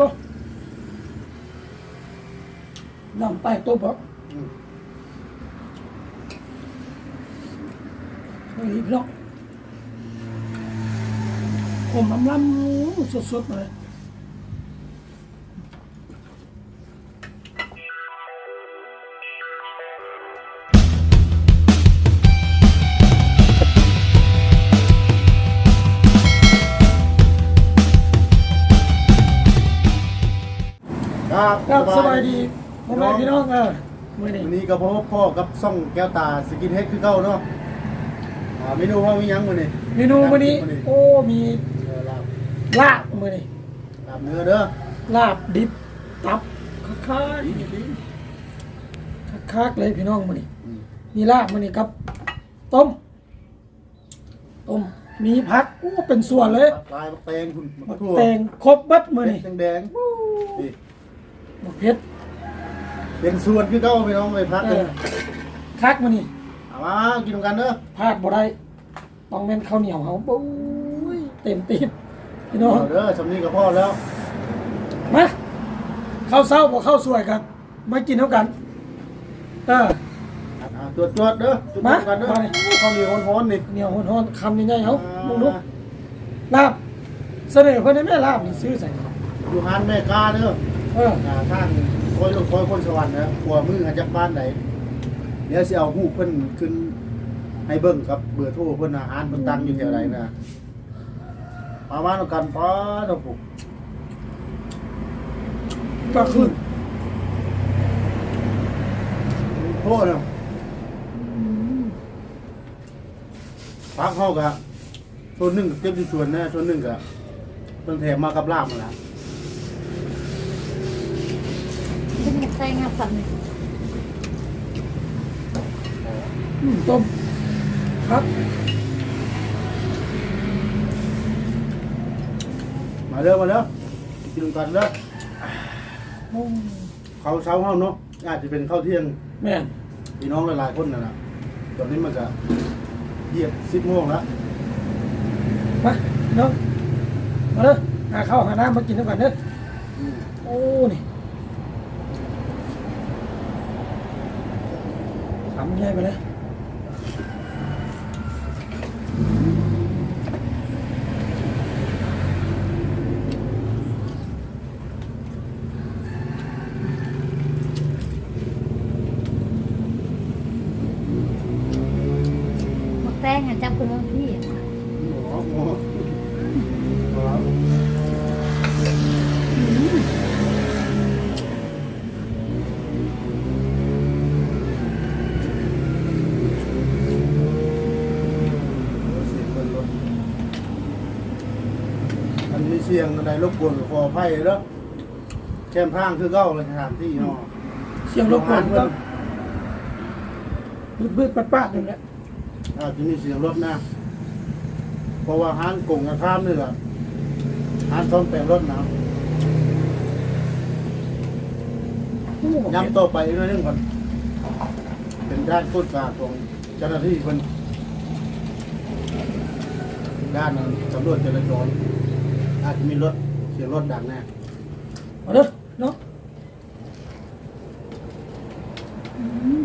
ตัวน้ำแตกตัวบอกอืมเฮ้ยพี่น้องผมลำลำสดๆเลย ครับครับสบายดีพ่อแม่พี่น้องเออมื่อนี้วันนี้ก็พ่อพ่อกับซ่องแก้วตาสกินเฮดคือเก่าเนาะอ่าเมนูว่ามีหยังมื้อนี้เมนูมื่อนี้ โอ้มีเออลาบลาบมื่อนี้ลาบเนื้อเด้อลาบดิบตับคักคักดีดีคักๆเลยพี่น้องมื่อนี้อืมมีลาบมื่อนี้ครับ ต้ม ต้ม มีผักโอ้เป็นส่วนเลยปลายมะแตงคุณบักทั่วแตงครบเบัดมื่อนี้แดงแดงๆนี่ บักเพชรเป็นส่วนคือเก่าพี่น้องไปพักเอเลยอคักมื่อนี้เอามากินกันเด้อพลาดบ่ได้ต้องเป็นข้าวเหนียวเขาปุ้ยเต็มตีนพี่น้อง เอาเด้อสำนี้ก็พอแล้วมาข้าวเศร้าบ่ข้าวสวยกันมากินเท่ากัน เออ อ่าตรวจตรวจเด้อตรวจมากันเด้อมาเลย ข้าวเหนียวร้อนๆนี่เหนียวหอนๆคำยังไงเขาอ่าลุงลุกลาบเสนอเพิ่นได้แม่ลาบนี่ซื้อใส่อยู่หานแม่กาเด้อ เอออ่าทางคอยลูกคอยคนสวรรค์นะกลัวมือหาจากบ้านไหนเดี๋ยวสิเอาฮูปเพิ่นขึ้นให้เบิ่งครับเบอร์โทรเพิ่นอาหารเพิ่นตั้งอยู่แถวไหนนะมาบ้านเอากันฟ้าตะปุกก็ขึ้นโทษนะพักเฮากะส่วนหนึ่งเก็บอยู่ส่วนนะส่วนหนึ่งกะเพิ่นแถมมากับลาบนั่นล่ะ เป็นไงใส่งาฝันเลยอืมต้มครับมาเด้อมาเด้อกินกันเด้อโอ้ข้าวเช้าเฮาเนาะอาจจะเป็นข้าวเที่ยงแม่นพี่น้องหลายๆคนนั่นน่ะตอนนี้มันก็เหยียบ10โมงแล้วมาพี่น้องมาเด้อหาข้าวหาน้ำมากินเท่ากันเด้ออืมโอ้นี่ ทำง่ายไปเลยหมักแป้งอะจับคุณ สียงอะไรรบกวนขออภัยแล้วแคมทางคือเก้าเลยสถานที่เนาะเสียงรบกวนก็บึ้ดๆปัดๆอย่างเงี้ยอาจจะมีเสียงรถนะเพราะว่าห้างกงกระข้ามนี่แหละห้างซ่อมแปลงรถนะโอ้โหย้ำต่อไปอีกหน่อยหนึงก่อนเป็นด้านพูดกลางของเจ้าหน้าที่คนด้านนั้นสำรวจจราจร อาจจะมีรถเสียงรถดังแน่ เอาเด้อเนาะอืม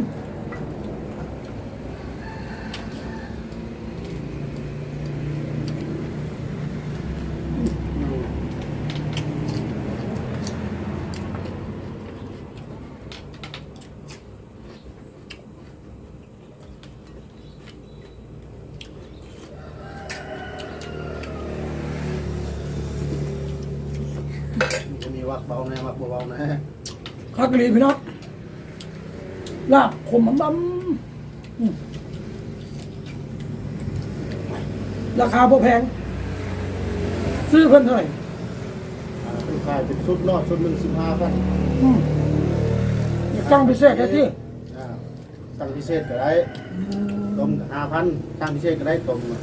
จะมีวัก เบาแน่วักเบาๆแน่ข้าวกะหรี่พี่น้องลาบขมบำอืมราคาบ่แพง ซื้อเพิ่นเท่าไหร่อ่าเป็นขายเป็นชุดรอดชุดหนึ่งสิบห้าพันอืมอย่าตั้งพิเศษได้ที่อ่าตั้งพิเศษก็ได้ต้มห้าพันตั้งพิเศษก็ได้ต้มอะ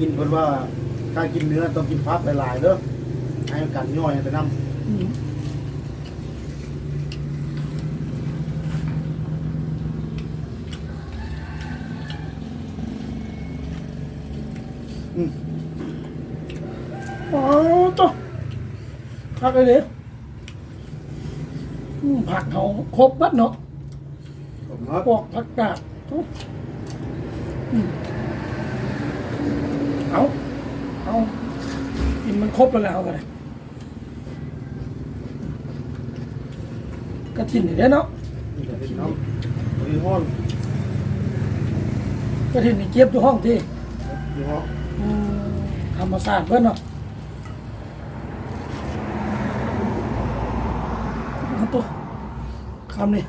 ยินเพิ่นว่าถ้ากินเนื้อต้องกินพักหลายๆเด้อ ให้มันกันย่อยไปนำอืมอืมอ๋อตัวพักเลยดิอืมผักเขาครบบัดเนาะผมครับพวกผักกาดทุกอืมเอาเอากินมันครบแล้วแล้วกันเลย กระถินนี่เด้อเนาะนี่ก็เป็นน้ำมีห้อนกระถินนี่เก็บอยู่ห้องที่มีห้อนอืมธรรมศาสตร์เพื่อนเนาะเอาตัวคำนี่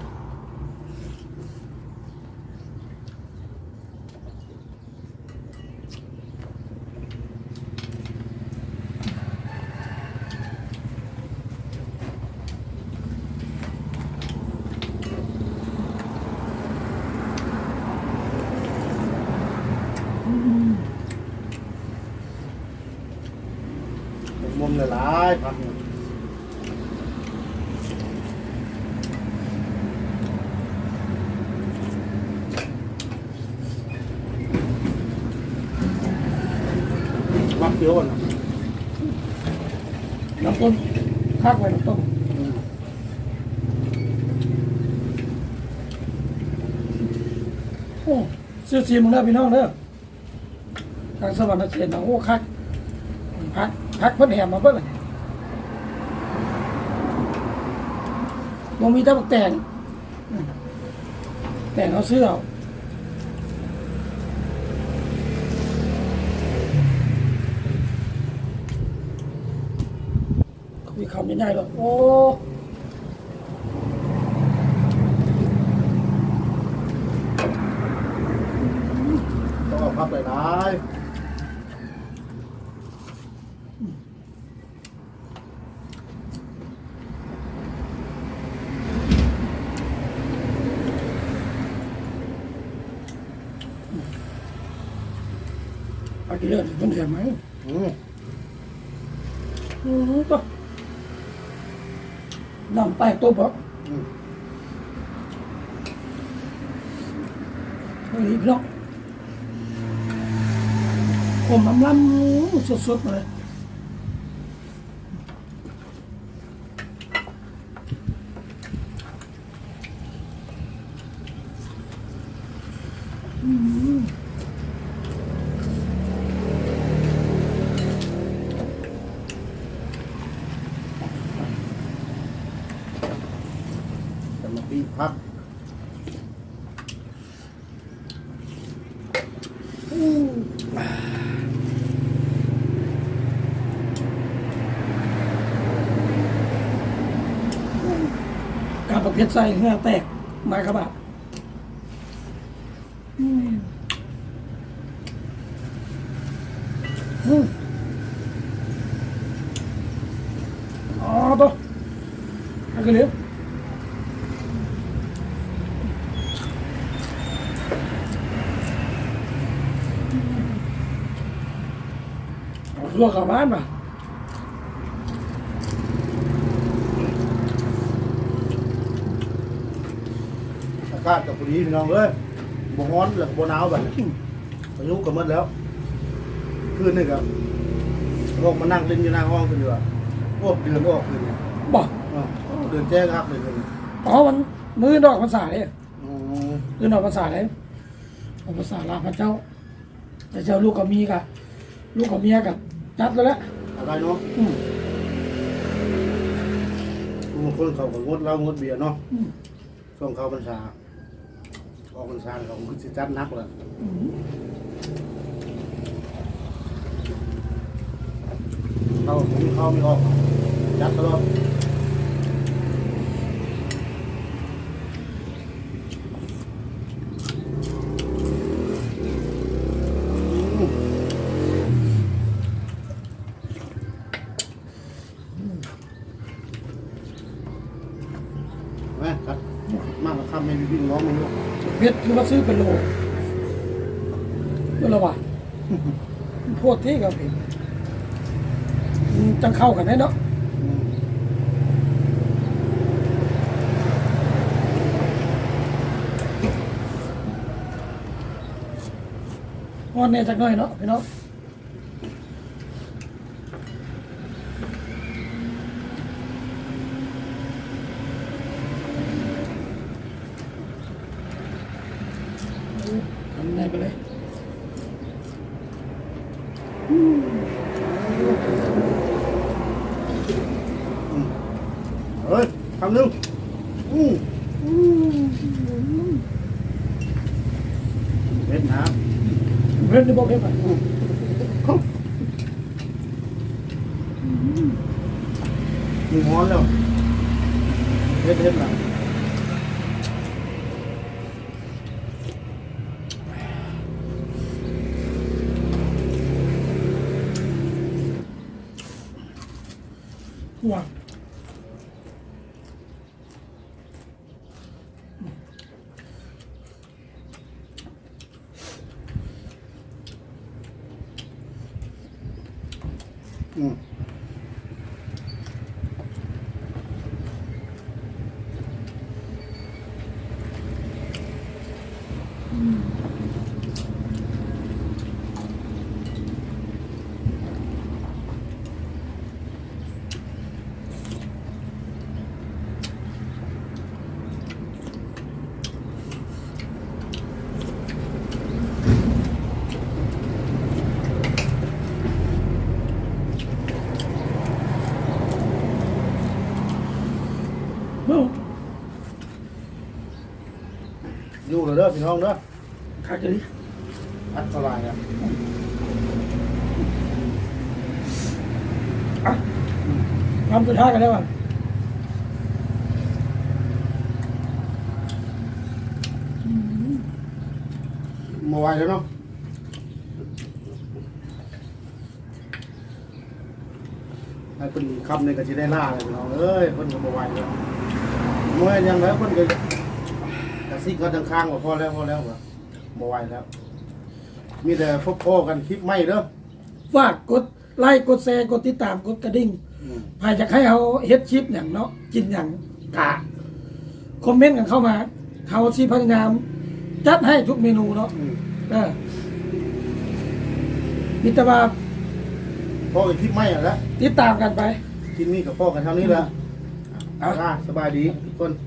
ผมมุม หลายๆพักหนึ่งมักเดียวอะนะน้ำต้มคักไว้น้ำต้มอืมโอ้ซื้อซีมึงเด้อพี่น้องเด้อทางสวรรค์เขตนะโอ้คักพักพักเพิ่นแหมมาเบิ่งเลย บ่มีแต่บักแตงแต่งเอาเสื้อเอาคุยคำง่ได้หรอกโอ้ ต้องเอาพับหลายๆ เอากี่เลือดเพิ่นแถมไหมอืมอืมก็น้ำแตกตัวบ่อืมเฮ้ยพี่น้องผมน้ำล้ำสดๆมาเลยอืม แต่มาปีพัก การประ เภทใส่เหงื่อแตกมากระบะอืมอืมอ๋อตัวอันก็เลือเอาลวกกับบ้านป่ะากาศกับพอดีพี่น้องเอ้ยบ่ร้อนแล้วก็บ่หนาวบัดนี้อายุก็หมดแล้ว คืนนึงครับลงมานั่งเล่นอยู่หน้าห้องกันอยู่อะโอ้เดือนออกคืนนี้บอกอ้าวเดือนแจ้งครับเลยคืนนี้อ๋อมันมือดอกภาษาเนี่ยอืมมือดอกภาษาเลยเอาภาษาลาวพระเจ้าจะเจ้าลูกกับเมียกับลูกกับเมียกับจัดแล้วแหละอะไรเนาะอืมบางคนเขาก็งดเหล้างดเบียร์เนาะอืมช่วงเข้าพรรษา ออกพรรษาเขาคือสิจัดหนักแหละอืมเขาผมเข้าไม่ออกจัดตลอดมแม่ครับมากกว่าคำไม่มีพี่น้องมึงลูก เพชรคือว่าซื้อเป็นโลนั่นละวะโพดที่กับเพชรจังเข้ากันได้เนาะอืมวันนี้จักหน่อยเนาะพี่น้อง อืม เฮ้ยคำหนึ่งอืมเผ็ดนะเพิ่นนี่บ่เพิ่นอะ มีฮ้อนแล้วเผ็ดเผ็ดนะ ห่ อยู่เลยเด้อพี่น้องเด้อคักจะดิอัดสบายนะอะทำสุดท้ายกันแล้วอะมาไวแล้วเนาะให้เป็นคำในกะจิได้ล่าเลยพี่น้องเอ้ยเพิ่นก็มาไวแล้วเมื่อยังแล้วเพิ่นก็กระ ซิกก็ทางข้างว่าพอแล้วพอแล้วว่ามาไวแล้ว มีแต่พบพ่อกันคลิปไม่เด้อฝากกดไลค์กดแชร์กดติดตามกดกระดิ่งอืมใครอยากให้เอาเฮ็ดคลิปอย่างเนาะกินอย่างกะคอมเมนต์กันเข้ามาเขาสิพยายามจัดให้ทุกเมนูเนาะอืมเออมิตรว่าพ่อกันคลิปไม่อะแล้วติดตามกันไปคลิปนี้กับพ่อกันเท่านี้แหละเอาอ่าสบายดีทุกคนส